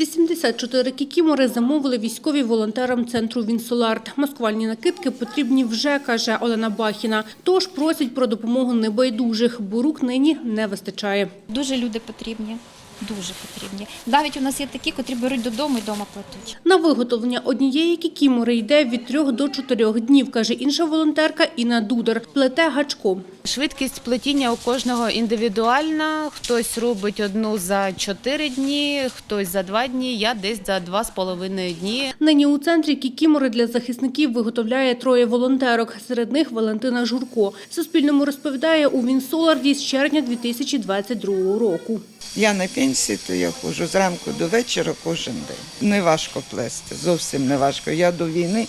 84 кікімори замовили військові волонтерам центру «Вінсоларт». Маскувальні накидки потрібні вже, каже Олена Бахіна. Тож просять про допомогу небайдужих, бо рук нині не вистачає. Дуже люди потрібні. Дуже потрібні. Навіть у нас є такі, котрі беруть додому і вдома плетуть. На виготовлення однієї кікімори йде від трьох до чотирьох днів, каже інша волонтерка Інна Дудар. Плете гачком. Швидкість плетіння у кожного індивідуальна. Хтось робить одну за 4 дні, хтось за 2 дні, я десь за 2,5 дні. Нині у центрі кікімори для захисників виготовляє троє волонтерок. Серед них Валентина Журко. Суспільному розповідає у Вінсоларді з червня 2022 року. Я на пенсії, то я ходжу зранку до вечора кожен день. Не важко плести, зовсім не важко. Я до війни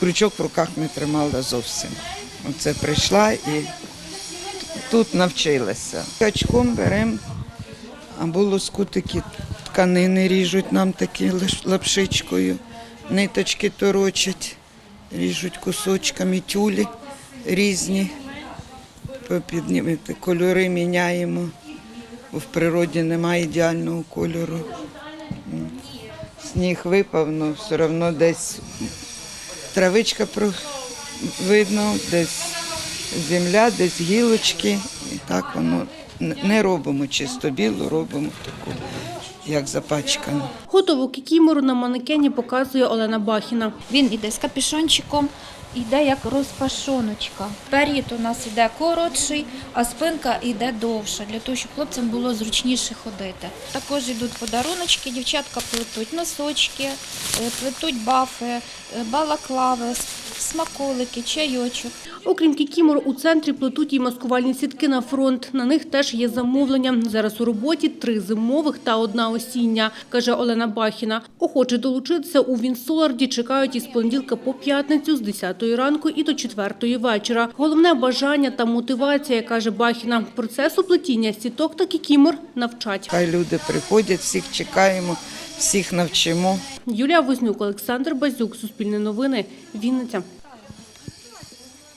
крючок в руках не тримала зовсім. Оце прийшла і тут навчилася. Качком беремо або лоскутики тканини ріжуть нам такі лапшичкою, ниточки торочать, ріжуть кусочками тюлі різні, кольори міняємо бо в природі немає ідеального кольору. Сніг випав, але все одно десь травичка про- видно, десь земля, десь гілочки. І так воно не робимо чисто білу, робимо таку, як запачкану. Готову кікімору на манекені показує Олена Бахіна. Він іде з капюшончиком, іде як розпашоночка. Перід у нас іде коротший, а спинка іде довша, для того, щоб хлопцям було зручніше ходити. Також йдуть подаруночки, дівчатка плетуть носочки, е, плетуть бафи, е, балаклави, смаколики, чайочок. Окрім кікімор, у центрі плетуть і маскувальні сітки на фронт. На них теж є замовлення. Зараз у роботі три зимових та одна осіння, каже Олена Бахіна. Охоче долучитися у Вінсоларді чекають із понеділка по п'ятницю з 10 ранку і до 4 вечора. Головне бажання та мотивація, каже Бахіна. Процесу плетіння сіток та кікімор навчать. Хай люди приходять, всіх чекаємо, всіх навчимо. Юлія Вознюк, Олександр Базюк, Суспільне новини, Вінниця.